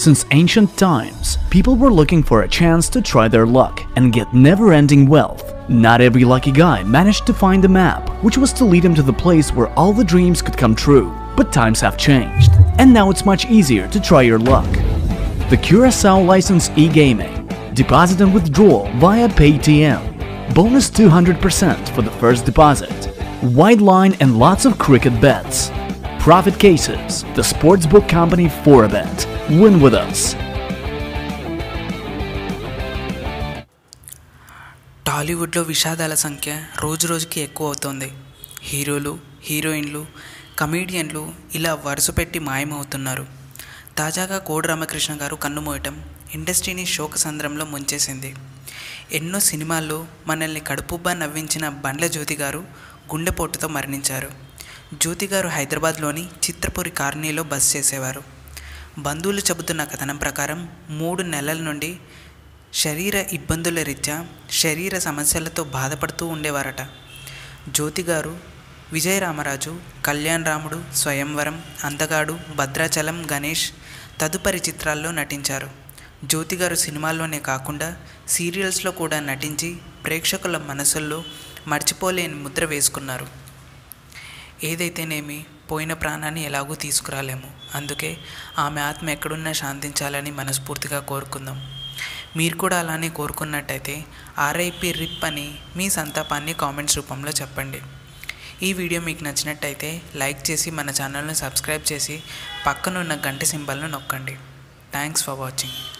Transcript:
Since ancient times, people were looking for a chance to try their luck and get never ending wealth. Not every lucky guy managed to find the map, which was to lead him to the place where all the dreams could come true. But times have changed, and now it's much easier to try your luck. The Curacao License e-gaming. Deposit and withdrawal via Paytm. Bonus 200% for the first deposit. Wide line and lots of cricket bets. Profit cases. The sportsbook company for a bet. Win with us. టాలీవుడ్లో విషాదాల సంఖ్య రోజు రోజుకి ఎక్కువ అవుతోంది. హీరోలు హీరోయిన్లు కమీడియన్లు ఇలా వరుస పెట్టి మాయమవుతున్నారు. తాజాగా కోడి రామకృష్ణ గారు కన్నుమూయటం ఇండస్ట్రీని శోకసంద్రంలో ముంచేసింది. ఎన్నో సినిమాల్లో మనల్ని కడుపుబ్బా నవ్వించిన బండ్ల జ్యోతి గారు గుండెపోటుతో మరణించారు. జ్యోతి గారు హైదరాబాద్లోని చిత్రపురి కార్నీలో బస్ చేసేవారు. బంధువులు చెబుతున్న కథనం ప్రకారం మూడు నెలల నుండి శరీర ఇబ్బందుల రీత్యా శరీర సమస్యలతో బాధపడుతూ ఉండేవారట. జ్యోతి గారు విజయరామరాజు కళ్యాణ్ రాముడు స్వయంవరం అందగాడు భద్రాచలం గణేష్ తదుపరి చిత్రాల్లో నటించారు. జ్యోతి గారు సినిమాల్లోనే కాకుండా సీరియల్స్లో కూడా నటించి ప్రేక్షకుల మనసుల్లో మర్చిపోలేని ముద్ర వేసుకున్నారు. ఏదైతేనేమి పోయిన ప్రాణాన్ని ఎలాగూ తీసుకురాలేము. అందుకే ఆమె ఆత్మ ఎక్కడున్నా శాంతించాలని మనస్ఫూర్తిగా కోరుకుందాం. మీరు కూడా అలానే కోరుకున్నట్టయితే ఆర్ఐపి రిప్ అని మీ సంతాపాన్ని కామెంట్స్ రూపంలో చెప్పండి. ఈ వీడియో మీకు నచ్చినట్టయితే లైక్ చేసి మన ఛానల్ను సబ్స్క్రైబ్ చేసి పక్కనున్న గంట సింబల్ను నొక్కండి. Thanks for watching.